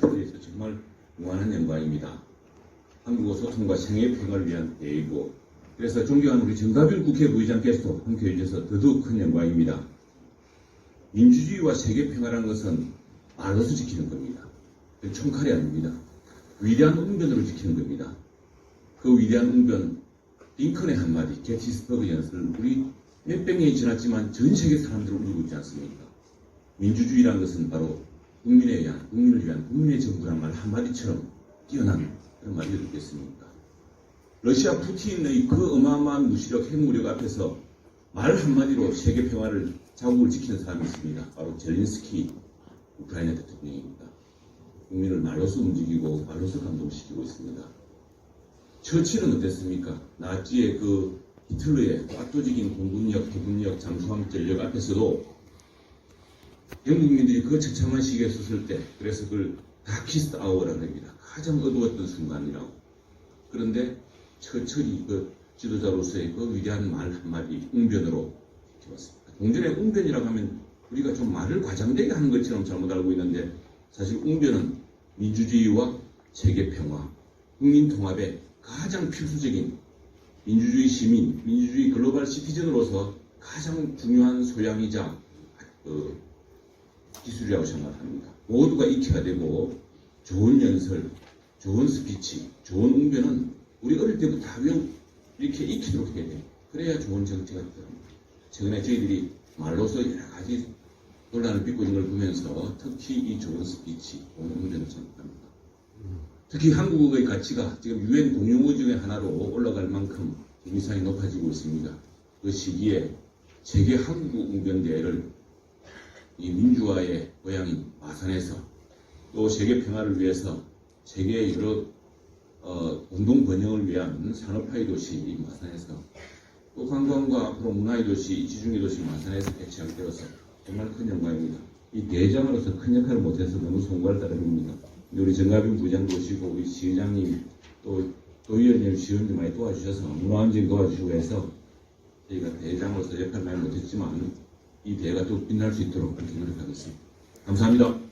대해서 정말 무한한 영광입니다. 한국어 소통과 생애 평화를 위한 대이고 그래서 존경하는 우리 정가빈 국회 부의장께서도 함께 해 주셔서 더더욱 큰 영광입니다. 민주주의와 세계 평화라는 것은 말로서 지키는 겁니다. 그 총칼이 아닙니다. 위대한 웅변으로 지키는 겁니다. 그 위대한 웅변 링컨의 한마디 게티스버그 연설을 우리 몇백 년이 지났지만 전 세계 사람들을 울리고 있지 않습니까? 민주주의라는 것은 바로 국민에 의한, 국민을 위한 국민의 정부란 말 한마디처럼 뛰어난 그런 말이 되겠습니까? 러시아 푸틴의 그 어마어마한 무시력 핵무력 앞에서 말 한마디로 세계 평화를 자국을 지키는 사람이 있습니다. 바로 젤린스키 우크라이나 대통령입니다. 국민을 말로서 움직이고 말로서 감동시키고 있습니다. 처칠은 어땠습니까? 나치의 그 히틀러의 그 압도적인 공군력, 해군력, 잠수함 전력 앞에서도 영국민들이 그 처참한 시기에 섰을 때 그래서 그걸 다키스트 아워라고 합니다. 가장 어두웠던 순간이라고. 그런데 처철이 그 지도자로서의 그 위대한 말 한마디 웅변으로 지켜봤습니다. 동전의 웅변이라고 하면 우리가 좀 말을 과장되게 하는 것처럼 잘못 알고 있는데 사실 웅변은 민주주의와 세계 평화, 국민 통합의 가장 필수적인 민주주의 시민, 민주주의 글로벌 시티즌으로서 가장 중요한 소양이자 그 기술이라고 생각합니다. 모두가 익혀야 되고 좋은 연설, 좋은 스피치, 좋은 웅변은 우리 어릴 때부터 다 이렇게 익히도록 해야 돼요. 그래야 좋은 정치가 됩니다. 최근에 저희들이 말로서 여러 가지 논란을 빚고 있는 걸 보면서 특히 이 좋은 스피치, 좋은 웅변을 생각합니다. 특히 한국의 가치가 지금 유엔 공용어 중의 하나로 올라갈 만큼 위상이 높아지고 있습니다. 그 시기에 세계 한국 웅변대회를 이 민주화의 고향인 마산에서 또 세계 평화를 위해서 세계 여러 어, 공동 번영을 위한 산업화의 도시 이 마산에서 또 관광과 앞으로 문화의 도시, 지중해 도시 마산에서 개최하게 되어서 정말 큰 영광입니다. 이 대장으로서 큰 역할을 못해서 너무 송구할 따름입니다. 우리 정가빈 부장도 오시고 우리 시의장님 또 도의원님, 시의원님 많이 도와주셔서 문화원진 도와주시고 해서 저희가 대장으로서 역할을 많이 못했지만 이 대회가 또 빛날 수 있도록 그렇게 노력하겠습니다. 감사합니다.